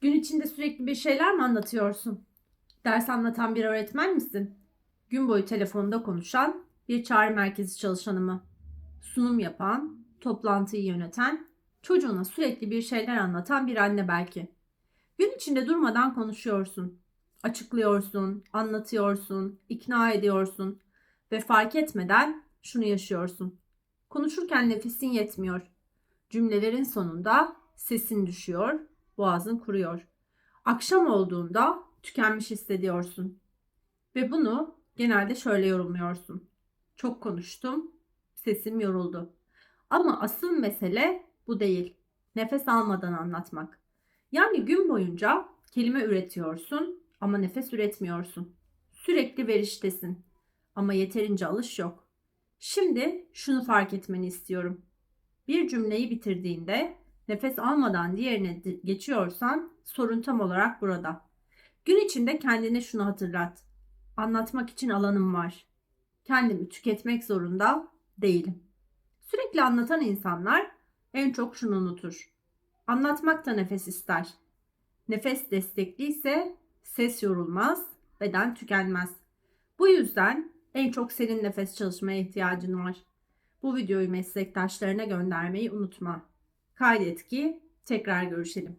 Gün içinde sürekli bir şeyler mi anlatıyorsun? Ders anlatan bir öğretmen misin? Gün boyu telefonda konuşan bir çağrı merkezi çalışanı mı? Sunum yapan, toplantıyı yöneten, çocuğuna sürekli bir şeyler anlatan bir anne belki. Gün içinde durmadan konuşuyorsun. Açıklıyorsun, anlatıyorsun, ikna ediyorsun ve fark etmeden şunu yaşıyorsun. Konuşurken nefesin yetmiyor. Cümlelerin sonunda sesin düşüyor, boğazın kuruyor. Akşam olduğunda tükenmiş hissediyorsun. Ve bunu genelde şöyle yorumluyorsun. Çok konuştum, sesim yoruldu. Ama asıl mesele bu değil. Nefes almadan anlatmak. Yani gün boyunca kelime üretiyorsun ama nefes üretmiyorsun. Sürekli veriştesin ama yeterince alış yok. Şimdi şunu fark etmeni istiyorum. Bir cümleyi bitirdiğinde nefes almadan diğerine di- geçiyorsan sorun tam olarak burada. Gün içinde kendine şunu hatırlat. Anlatmak için alanım var. Kendimi tüketmek zorunda değilim. Sürekli anlatan insanlar en çok şunu unutur. Anlatmak da nefes ister. Nefes destekliyse ses yorulmaz, beden tükenmez. Bu yüzden en çok senin nefes çalışmaya ihtiyacın var. Bu videoyu meslektaşlarına göndermeyi unutma. Kaydet ki tekrar görüşelim.